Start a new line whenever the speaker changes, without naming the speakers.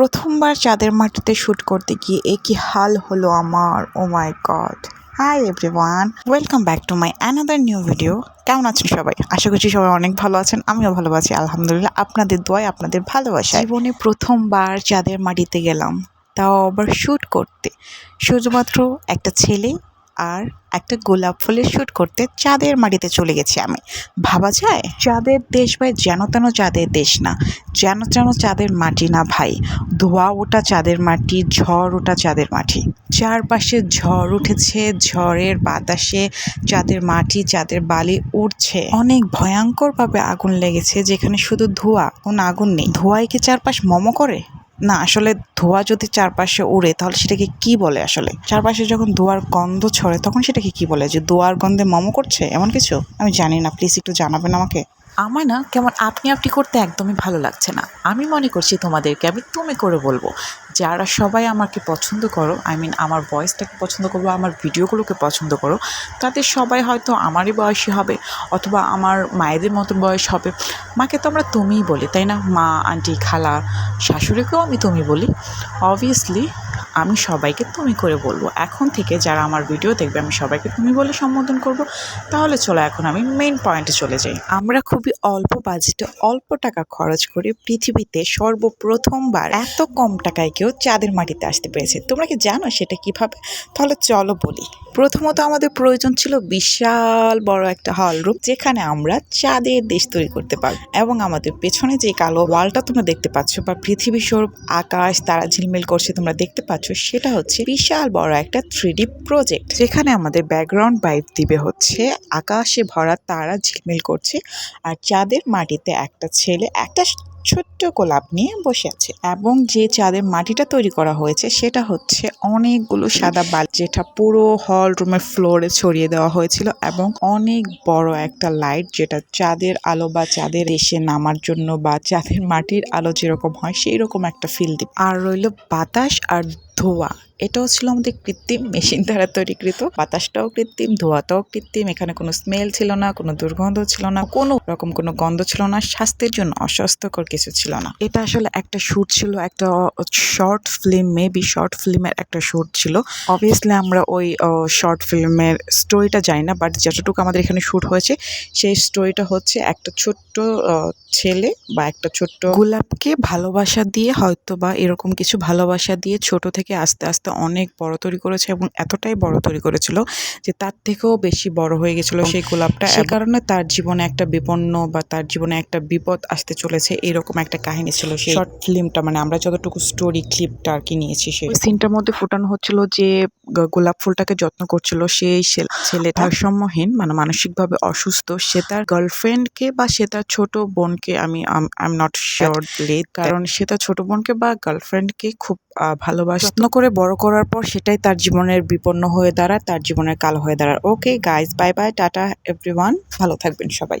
প্রথমবার চাঁদের মাটিতে শ্যুট করতে গিয়ে এ কি হাল হলো আমার? ও my god hi everyone welcome back to my another new video কেমন আছেন সবাই? আশা করছি সবাই অনেক ভালো আছেন, আমিও ভালো আছি, আলহামদুলিল্লাহ। আপনাদের দোয়ায়, আপনাদের ভালোবাসা জীবনে প্রথমবার চাঁদের মাটিতে গেলাম, তাও আবার শ্যুট করতে। শুধুমাত্র একটা ছেলে আর একটা গোলাপ ফুলের শ্যুট করতে চাঁদের মাটিতে চলে গেছি আমি। ভাবা যায়? চাঁদের দেশ ভাই, যেন তেন চাঁদের দেশ না। যেন যেন চাঁদের মাটি না ভাই। ধোয়া ওটা চাঁদের মাটি, ঝড় ওটা চাঁদের মাটি। চারপাশে ঝড় উঠেছে, ঝড়ের বাতাসে চাঁদের মাটি, চাঁদের বালি উঠছে অনেক ভয়ঙ্করভাবে আগুন লেগেছে, যেখানে শুধু ধোঁয়া, কোনো আগুন নেই। ধোঁয়ায় কি চারপাশ মম করে? না, আসলে ধোঁয়া যদি চারপাশে উড়ে, তাহলে সেটাকে কি বলে আসলে? চারপাশে যখন ধোঁয়ার গন্ধ ছড়ে, তখন সেটাকে কি বলে? যে ধোয়ার গন্ধে মমো করছে? এমন কিছু? আমি জানি না প্লিজ একটু জানাবেন আমাকে।
আমার না, কেমন আপনি আপনি করতে একদমই ভালো লাগছে না। আমি মনে করছি তোমাদেরকে, আমি তুমি করে বলব। যারা সবাই আমাকে পছন্দ করো আই মিন আমার ভয়েসটাকে পছন্দ করো আমার ভিডিওগুলোকে পছন্দ করো, তাদের সবাই হয়তো আমারই বয়সী হবে অথবা আমার মায়েদের মতো বয়স হবে। মাকে তো আমরা তুমিই বলি, তাই না? মা, আন্টি, খালা, শাশুড়িকেও আমি তুমি বলি। অবভিয়াসলি আমি সবাইকে তুমি করে বলব। এখন থেকে যারা আমার ভিডিও দেখবে, আমি সবাইকে তুমি বলে সম্বোধন করব। তাহলে চলো এখন আমি মেইন পয়েন্টে চলে যাই।
আমরা খুবই অল্প বাজেটে অল্প টাকা খরচ করে পৃথিবীতে সর্বপ্রথমবার এত কম টাকায় কেউ চাঁদের মাটিতে আসতে পেরেছে। তোমরা কি জানো সেটা কীভাবে? তাহলে চলো বলি। প্রথমত আমাদের প্রয়োজন ছিল বিশাল বড় একটা হল রুম যেখানে আমরা চাঁদের দেশ তৈরি করতে পারব। এবং আমাদের পেছনে যে কালো ওয়ালটা তোমরা দেখতে পাচ্ছ, বা পৃথিবী স্বরূপ আকাশ, তারা ঝিলমিল করছে, তোমরা দেখতে পাচ্ছ সেটা হচ্ছে বিশাল বড় একটা থ্রি প্রজেক্ট যেখানে আমাদের ব্যাকগ্রাউন্ড বাইট দিবে হচ্ছে আকাশে ভরা তারা ঝিলমিল করছে আর চাঁদের মাটিতে একটা ছেলে, একটা ছোট্ট গোলাপ নিয়ে বসে আছে এবং যে চাঁদের মাটিটা তৈরি করা হয়েছে সেটা হচ্ছে অনেকগুলো সাদা বাল, যেটা পুরো হল রুমের ফ্লোরে ছড়িয়ে দেওয়া হয়েছিল এবং অনেক বড় একটা লাইট যেটা চাঁদের আলো বা চাঁদের এসে নামার জন্য বা চাঁদের মাটির আলো যেরকম হয় সেই রকম একটা ফিল দিবে। আর রইল বাতাস আর ধোঁয়া। এটাও ছিল আমাদের কৃত্রিম মেশিন দ্বারা তৈরিকৃত। বাতাসটাও কৃত্রিম, ধোঁয়াটাও কৃত্রিম, এখানে কোনো স্মেল ছিল না, কোনো দুর্গন্ধ ছিল না, কোনো রকম কোনো গন্ধ ছিল না, স্বাস্থ্যের জন্য অস্বাস্থ্যকর কিছু ছিল না। এটা আসলে একটা শ্যুট ছিল, একটা শর্ট ফিল্ম মেবি শর্ট ফিল্মের একটা শ্যুট ছিল। অবভিয়াসলি আমরা ওই শর্ট ফিল্মের স্টোরিটা জানি না বাট যতটুকু আমাদের এখানে শ্যুট হয়েছে, সেই স্টোরিটা হচ্ছে একটা ছোট্ট ছেলে বা একটা ছোট্ট গোলাপকে ভালোবাসা দিয়ে হয়তো বা এরকম কিছু ভালোবাসা দিয়ে ছোট থেকে আস্তে আস্তে অনেক বড় তৈরি করেছে এবং এতটাই বড় তৈরি করেছিল যে তার থেকেও বেশি বড় হয়ে গেছিল সেই গোলাপটা। সে কারণে তার জীবনে একটা বিপন্ন বা তার জীবনে একটা বিপদ আসতে চলেছে এরকম একটা কাহিনী ছিল সেই শর্ট ফিল্মটা মানে আমরা যতটুকু স্টোরি ক্লিপটা আর কি নিয়েছি সেই সিনটার মধ্যে ফোটানো হচ্ছিল যে গোলাপ ফুলটাকে যত্ন করছিল সেই ছেলে ভারসাম্যহীন মানে মানসিকভাবে অসুস্থ। সে তার গার্লফ্রেন্ডকে বা সে তার ছোট বোনকে আমি আই এম নট শিওর কারণ সে তার ছোট বোনকে বা গার্লফ্রেন্ডকে খুব ভালোবাসে। যত্ন করে বড় করার পর সেটাই তার জীবনের বিপন্ন হয়ে দাঁড়ায়, তার জীবনের কাল হয়ে দাঁড়ায়। Okay guys bye bye tata everyone ভালো থাকবেন সবাই।